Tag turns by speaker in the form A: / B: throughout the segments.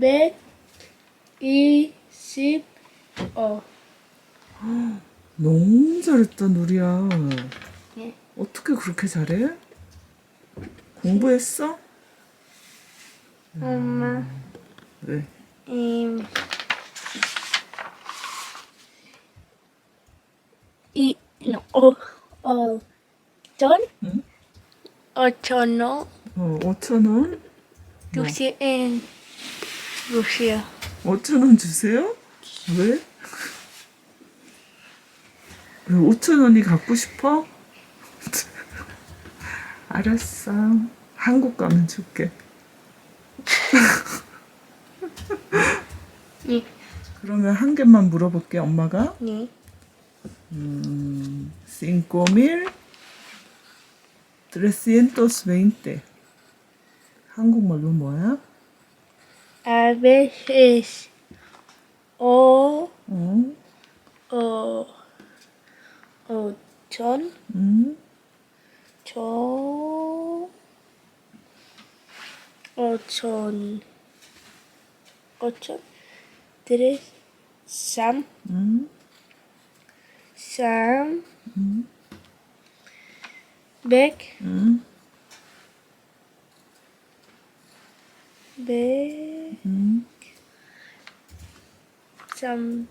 A: 백, 이십, 어.
B: 너무 잘했다, 누리야.
A: 예.
B: 어떻게 그렇게 잘해? 공부했어?
A: 엄마,
B: 네.
A: 음, 이, 어, 어, 전?
B: 응?
A: 오천 원,
B: 어, 5천 원?
A: 루시아, 엔, 루시아.
B: 5천 원 주세요? 왜? 왜 5천 원이 갖고 싶어? 알았어. 한국 가면 줄게.
A: 네,
B: 그러면 한 개만 물어볼게, 엄마가.
A: 네.
B: 음, cinco mil trescientos veinte. 한국말로 뭐야?
A: A veces, o,
B: 어?
A: 어, 오천,
B: 음?
A: 천, 오천, 오천, tres, 삼,
B: 음?
A: 삼, 백,
B: 음?
A: Sam,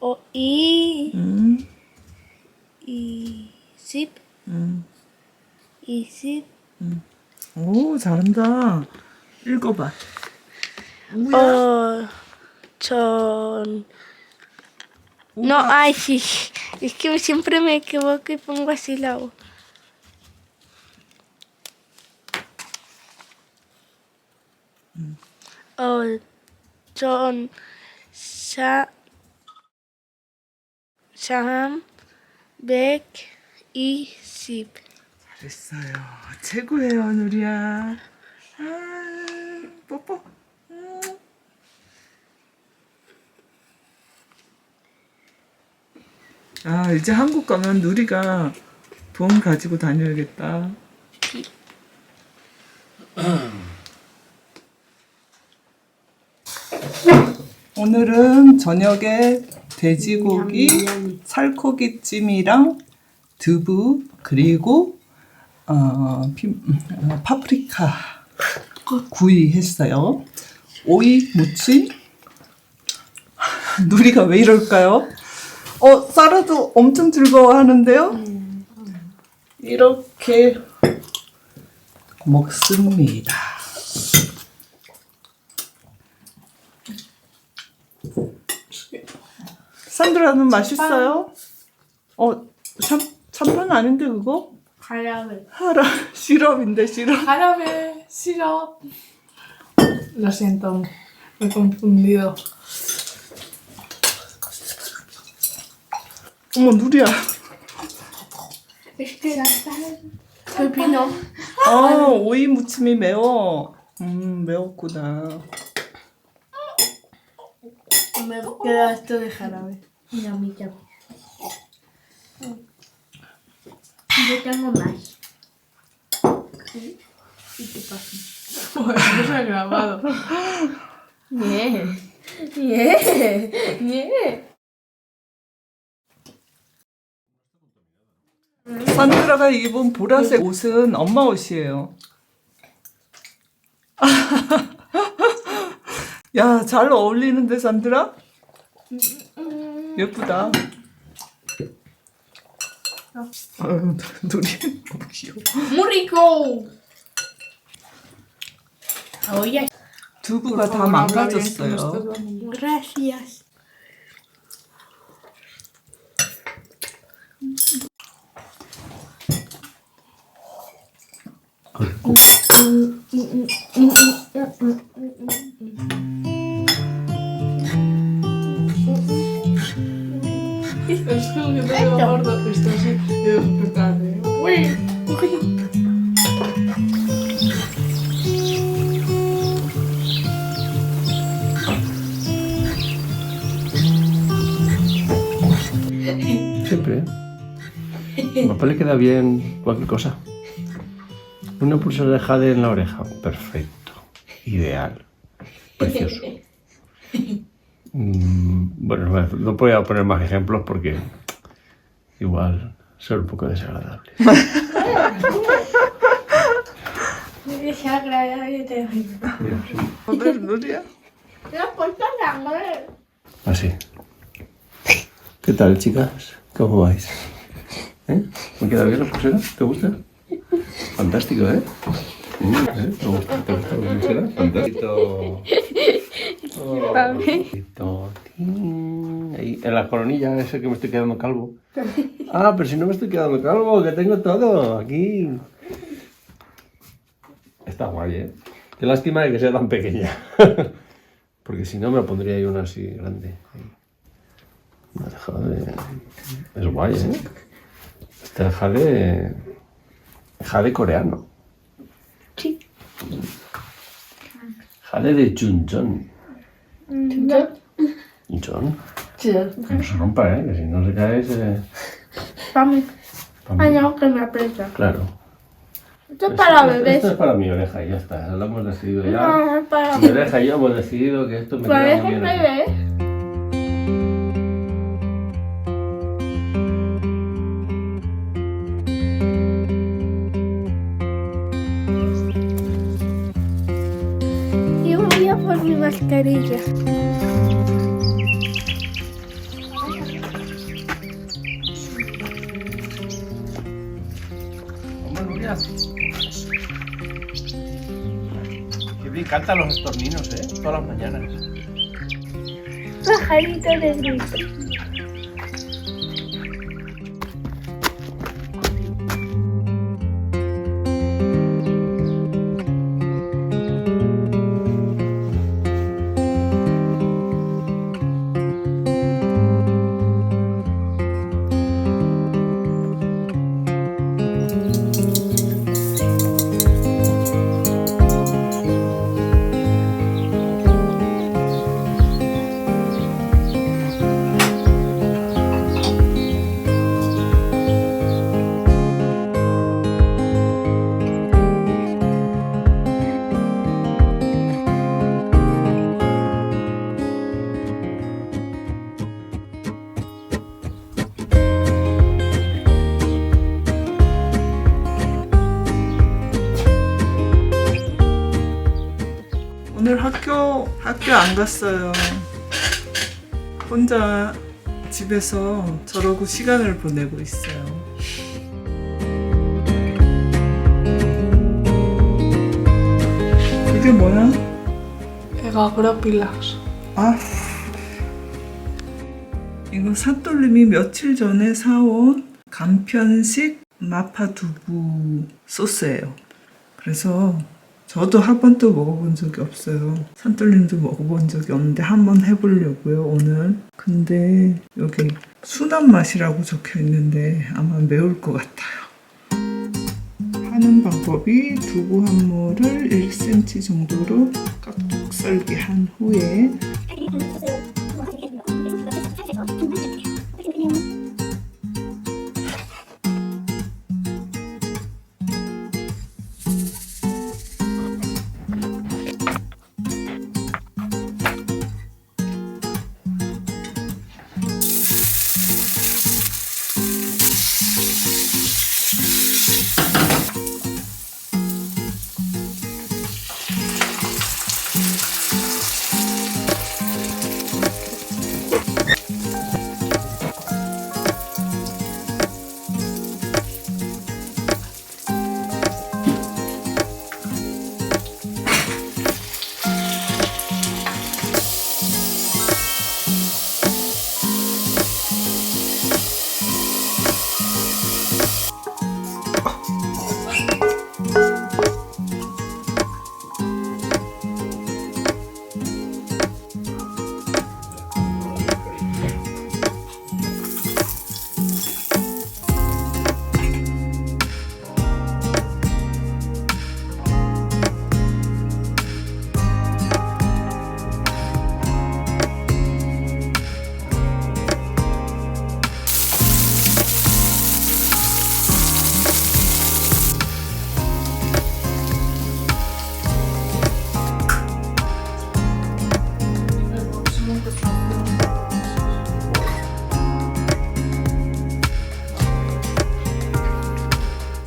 B: o
A: I, mm. 이,
B: mm. mm. ¡Uh,
A: ah. oh, no, ah. ay, sí, es que siempre me equivoco y pongo así la mm. Oh, John. 320.
B: 잘했어요. 최고예요, 누리야. 아, 뽀뽀. 음. 아, 이제 한국 가면 누리가 돈 가지고 다녀야겠다. 음. 오늘은 저녁에 돼지고기 살코기찜이랑 두부 그리고 어, 피- 어, 파프리카 구이 했어요. 오이 무침. 누리가 왜 이럴까요? 어, 쌀아도 엄청 즐거워하는데요. 이렇게 먹습니다. 산드라는 맛있어요? 어, 참, 참판 아닌데 그거?
A: Jarabe.
B: 하라 시럽인데 시럽.
C: Jarabe, sirop. Lo siento, me he confundido.
B: 어머 누리야.
A: Es que la sal. Pepino.
B: 아 오이 무침이 매워. 음 매웠구나.
A: Me queda esto de jarabe. Yo tengo más. ¿Y qué pasa?
C: Eso se ha grabado.
A: Bien. Bien. Bien.
B: 산드라가 입은 보라색 옷은 엄마 옷이에요. 야, 잘 어울리는데 산드라? 예쁘다. 아유, 누리 너무 귀여워.
A: Rico. Oye.
B: 두부가 다
C: favor, habla bien, que me estás
B: 망가졌어요.
C: dando-
A: Gracias.
C: Es que te veo gordo. Esto así. Y despertarte. Uy.
D: Siempre. A papá le queda bien cualquier cosa. Una pulsera de jade en la oreja. Perfecto. Ideal. precioso. Mm, bueno, no- no voy a poner más ejemplos porque igual ser un poco
B: desagradable. Nuria?
D: Así. Ah, ¿Qué tal, chicas? ¿Cómo vais? ¿Eh? ¿Me queda bien la pulsera? ¿Te gusta? Fantástico, ¿eh? Mm, ¿eh? ¿Te gusta, ¿Te gusta la pulsera? Fantástico. Oh, Ahí, en la coronilla, ese que me estoy quedando calvo. Ah, pero si no me estoy quedando calvo, que tengo todo aquí. Está guay, ¿eh? Qué lástima de que sea tan pequeña. Porque si no me pondría yo una así grande. Una jade. Es guay, ¿eh? Este es jade. Jade coreano.
A: Sí.
D: Jade de Chuncheon. Chuncheon. Que no se rompa, ¿eh? Que si no se cae, se.
A: Para mí.
D: pa' mí.
A: Ay, no, que me aprieta.
D: Claro.
A: Esto es para bebés.
D: Esto es para mi oreja y ya está. Lo hemos decidido ya.
A: No, es para
D: Mi oreja y yo hemos decidido que esto me queda bien. aquí.
A: bebé. Voy a por mi mascarilla.
D: Qué bien cantan los estorninos, ¿eh? Todas las mañanas.
A: Pajarito de grito.
B: 학교 안 갔어요. 혼자 집에서 저러고 시간을 보내고 있어요. 이게 뭐야?
C: Ega pilas.
B: 아 이거 사돌님이 며칠 전에 사온 간편식 마파두부 소스예요. 그래서 저도 한 번도 먹어본 적이 없어요. 산돌림도 먹어본 적이 없는데 한번 해보려고요 오늘. 근데 여기 순한 맛이라고 적혀 있는데 아마 매울 것 같아요. 하는 방법이 두부 한 모를 1cm 정도로 깍둑 썰기 한 후에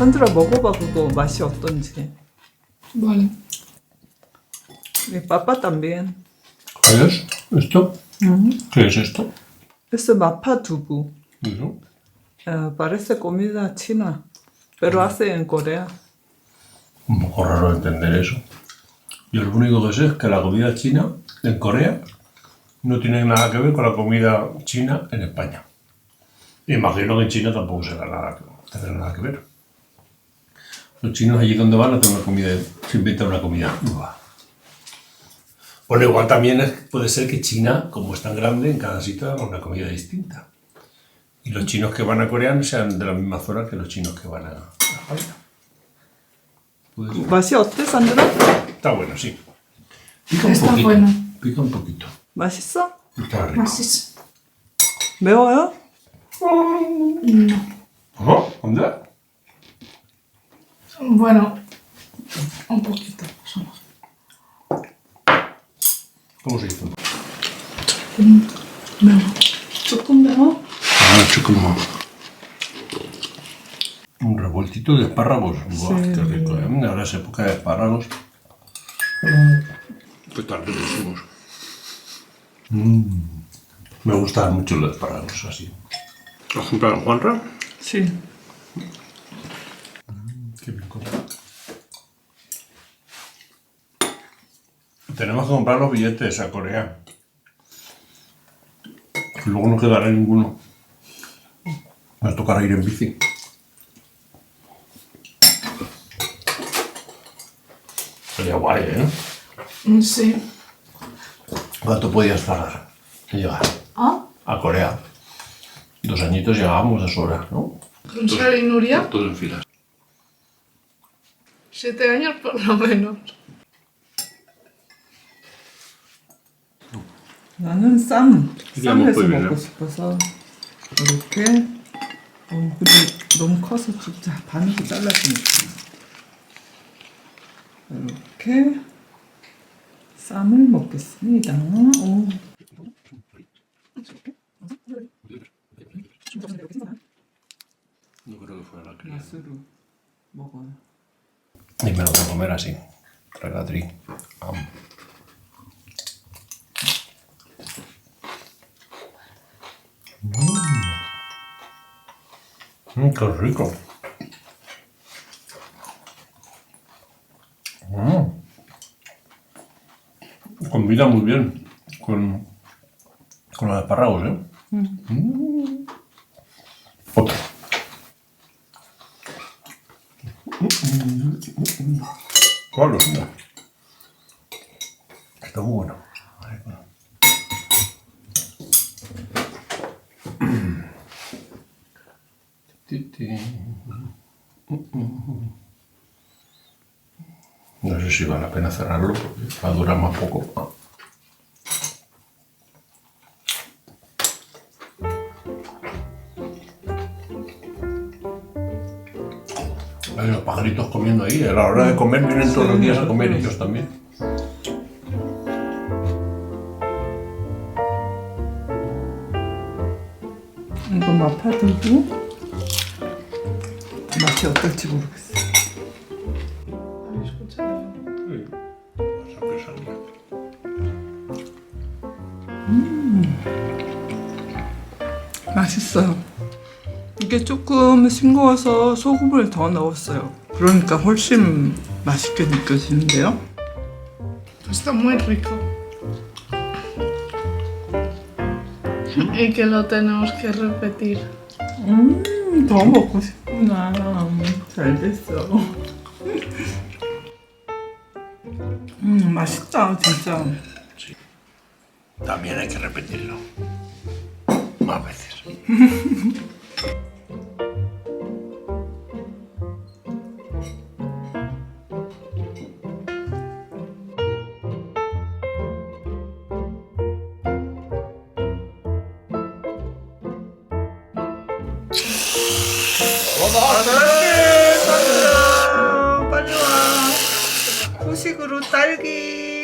B: 산드라 먹어봐 그거 맛이 어떤지.
C: Vale.
B: Mi papá también.
D: ¿Cuál es? ¿Esto? ¿Qué es esto?
B: Es mapa dubu.
D: ¿Eso?
B: Eh, parece comida china, pero hace en Corea.
D: Un poco raro entender eso. Yo lo único que sé es que la comida china en Corea no tiene nada que ver con la comida china en España. Imagino que en China tampoco será nada, tendrá nada que ver. Los chinos allí donde van hacen una comida, se inventan una comida. Uah. Bueno, igual también puede ser que China, como es tan grande, en cada sitio haga una comida distinta. Y los chinos que van a Corea no sean de la misma zona que los chinos que van a, España.
B: ¿Vasiote,
D: Está bueno, sí. Pica un
C: Está
D: poquito.
C: Bueno.
D: Pica un poquito.
B: ¿Vasioso?
D: Está rico.
C: ¿Vasioso?
B: ¿Veo, veo? Mm.
D: ¿Cómo?
C: Bueno, un poquito.
D: ¿Cómo se
B: dice? Chukumbemo.
D: Ah, chukumbemo. Un revueltito de espárragos. Qué rico, ¿eh? Ahora es época de espárragos. Mm. Qué tal que hicimos. Mm. Me gustan mucho los espárragos así. ¿Has comprado en Juanra?
B: Sí.
D: Qué rico. Tenemos que comprar los billetes a Corea. Luego no quedará ninguno. Nos tocará ir en bici. Sería guay, ¿eh?
C: Mm, Sí.
D: ¿Cuánto podías pagar? Llegar
C: ¿Ah?
D: a Corea. Dos añitos llegábamos a su hora, ¿no?
C: ¿Con Sara y Nuria?
D: Todos en filas.
C: Siete años por lo menos.
B: 나는 쌈,
D: 이게
B: 쌈 해서
D: 먹고 있네요.
B: 싶어서 이렇게 어, 근데 너무 커서 진짜 반으로 잘라주면 이렇게 쌈을 먹겠습니다. 오. 맛으로 먹어요.
D: Y me lo voy a comer así. Regatri. Am. Mm. Mm, qué rico. Mm. Combina muy bien con, con los espárragos, ¿eh? Mm. Otro. No. Está muy bueno. No sé si vale la pena cerrarlo porque va a durar más poco. Comiendo ahí. A la hora de comer vienen todos los días a comer ellos también.
B: 이거 마파두부 맛이 어떨지 모르겠어.
C: Escucha.
B: 맛있어요. 이게 조금 싱거워서 소금을 더 넣었어요. 그러니까 훨씬 맛있게 느껴지는데요.
C: Está muy rico. Y que lo tenemos que repetir.
B: 음, 더 먹고 싶구나. 잘 됐어. 음, 맛있다, 진짜.
D: También hay que repetirlo. Más veces.
B: 빨리 와. 후식으로 딸기.